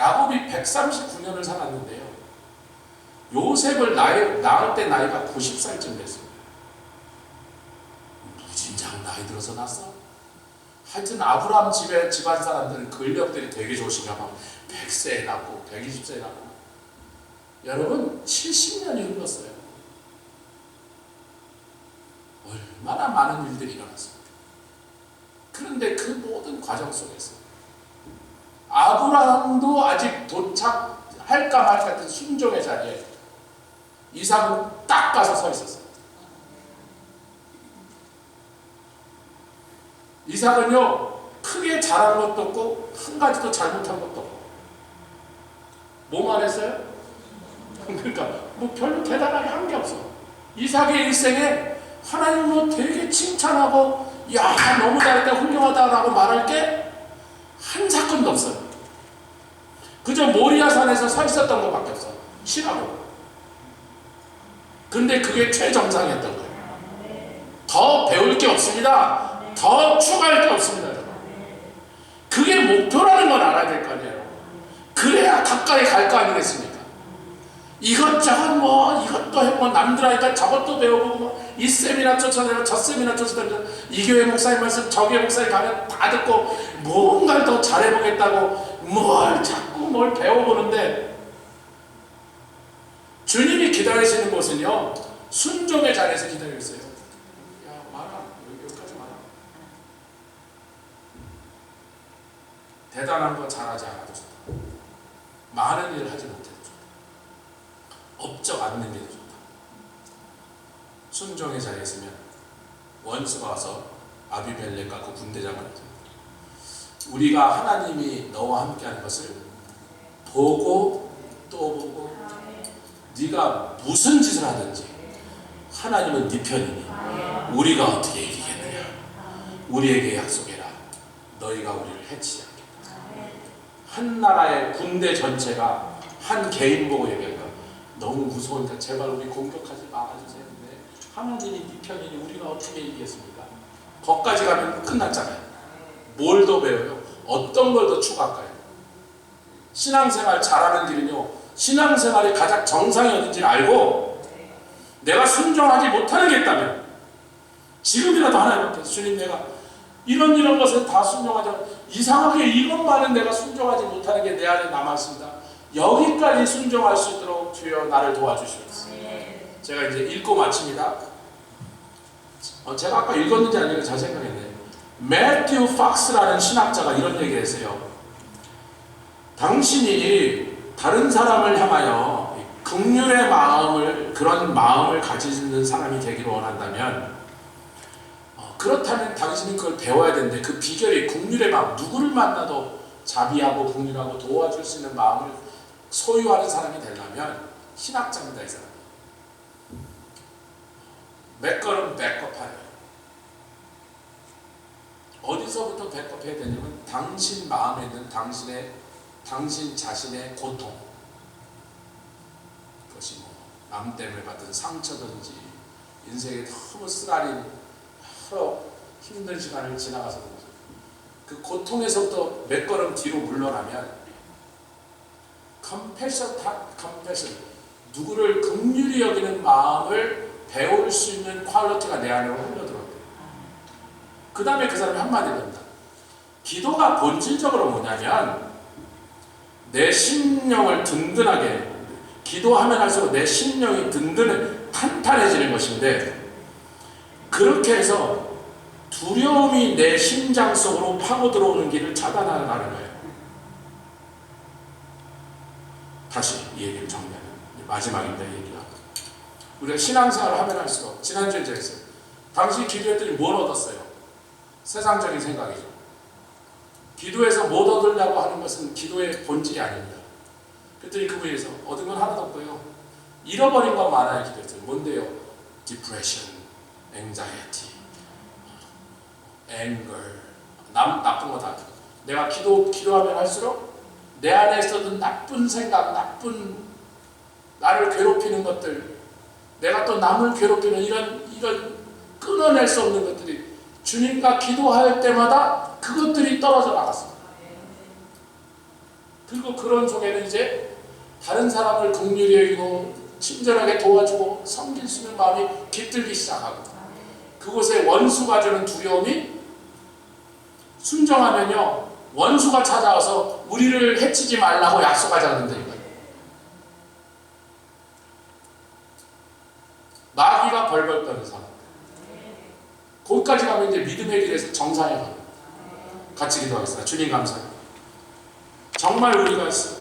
야곱이 139년을 살았는데요. 요셉을 나이, 낳을 때 나이가 90살쯤 됐습니다. 무진장 나이 들어서 낳았어? 하여튼 아브라함 집에 집안 사람들은 근력들이 되게 좋으신가 봐. 100세에 낳고 120세에 낳고 여러분 70년이 흘렀어요. 얼마나 많은 일들이 일어났습니까? 그런데 그 모든 과정 속에서 아브라함도 아직 도착할까 말까 같은 순종의 자리에 이삭은 딱 가서 서 있었어요. 이삭은요 크게 잘한 것도 없고 한 가지도 잘못한 것도 없고 뭐만 했어요? 그러니까 뭐 별로 대단하게 한 게 없어. 이삭의 일생에 하나님도 되게 칭찬하고 야 너무 잘했다 훌륭하다라고 말할 게 한 사건도 없어요. 그저 모리아산에서 서 있었던 것밖에 없어. 쉬라고. 근데 그게 최정상이었던 거예요. 더 배울 게 없습니다. 더 추가할 게 없습니다. 그게 목표라는 걸 알아야 될 거 아니에요. 그래야 가까이 갈 거 아니겠습니까? 이것저것 뭐 이것도 해뭐 남들하니까 저것도 배워보고 뭐 이 쌤이나 쫓아내고 저 쌤이나 쫓아내고 이 교회 목사님 말씀 저 교회 목사님 가면 다 듣고 뭔가를 더 잘해보겠다고 뭘 자꾸 뭘 배워보는데 주님이 기다리시는 곳은요 순종의 자리에서 기다리고 있어요. 야 말아. 여기, 여기까지 말아. 대단한 거 잘하지 않아도 좋다. 많은 일을 하지 좋다 업적 않는 게 좋다. 순종의 자리에 있으면 원수가 와서 아비멜렉과 그 군대장을 우리가 하나님이 너와 함께하는 것을 보고 또 보고 네가 무슨 짓을 하든지 하나님은 네 편이니 우리가 어떻게 이기겠느냐? 우리에게 약속해라. 너희가 우리를 해치지 않겠다. 한 나라의 군대 전체가 한 개인 보고 얘기한다 너무 무서우니까 제발 우리 공격하지 말아주세요 네. 하나님이 네 편이니 우리가 어떻게 이기겠습니까 거기까지 가면 끝났잖아요 뭘 더 배워요? 어떤 걸 더 추가할까요? 신앙생활 잘하는 길은요 신앙생활이 가장 정상이 어딘지 알고 내가 순종하지 못하는 게 있다면 지금이라도 하나님 앞에 주님 내가 이런 이런 것에 다 순종하자 이상하게 이것만은 내가 순종하지 못하는 게 내 안에 남아있습니다 여기까지 순종할 수 있도록 주여 나를 도와주시옵소서. 제가 이제 읽고 마칩니다. 어, 제가 아까 읽었는지 아닌지 잘 생각했네 매튜 팍스라는 신학자가 이런 얘기를 했어요. 당신이 다른 사람을 향하여 극률의 마음을 그런 마음을 가지는 사람이 되기를 원한다면 어, 그렇다면 당신이 그걸 배워야 되는데 그 비결이 극률의 마음 누구를 만나도 자비하고 극률하고 도와줄 수 있는 마음을 소유하는 사람이 되려면 신학자입니다 이 사람 몇 걸음 백업하요 어디서부터 백업해야 되냐면 당신 마음에 있는 당신의 당신 자신의 고통. 그것이 뭐 남 때문에 받은 상처든지 인생에 너무 쓰라린 여러 힘든 시간을 지나가서 그 고통에서부터 몇 걸음 뒤로 물러나면 컴패션 다 컴패션 누구를 긍휼히 여기는 마음을 배울 수 있는 퀄리티가 내 안으로 흘러들어요. 그 다음에 그 사람이 한마디를 합니다. 기도가 본질적으로 뭐냐면 내 심령을 든든하게 기도하면 할수록 내 심령이 든든해 탄탄해지는 것인데 그렇게 해서 두려움이 내 심장 속으로 파고 들어오는 길을 차단하는 거예요. 다시 이 얘기를 정리하면 마지막입니다. 이 얘기가 우리가 신앙생활을 하면 할수록 지난주에 제가 했어요. 당시 기도했더니 뭘 얻었어요? 세상적인 생각이죠. 기도해서 못 얻으려고 하는 것은 기도의 본질이 아닙니다. 그랬더니 그분에서 얻은 건 하나도 없고요. 잃어버린 것 많아요. 기도했어요. 뭔데요? depression, anxiety, anger, 남, 나쁜 거 다. 내가 기도, 기도하면 할수록 내 안에 있었던 나쁜 생각, 나쁜 나를 괴롭히는 것들, 내가 또 남을 괴롭히는 이런, 이런 끊어낼 수 없는 것들이 주님과 기도할 때마다 그것들이 떨어져 나갔습니다. 그리고 그런 속에는 이제 다른 사람을 긍휼히 여기고 친절하게 도와주고 섬길 수 있는 마음이 깃들기 시작하고 그곳에 원수가 주는 두려움이 순종하면요 원수가 찾아와서 우리를 해치지 말라고 약속하지 않는다 이거예요. 마귀가 벌벌 떠는 사람. 거기까지 가면 이제 믿음의 길에서 정상에 가요. 같이 기도하겠습니다. 주님 감사해요. 정말 우리가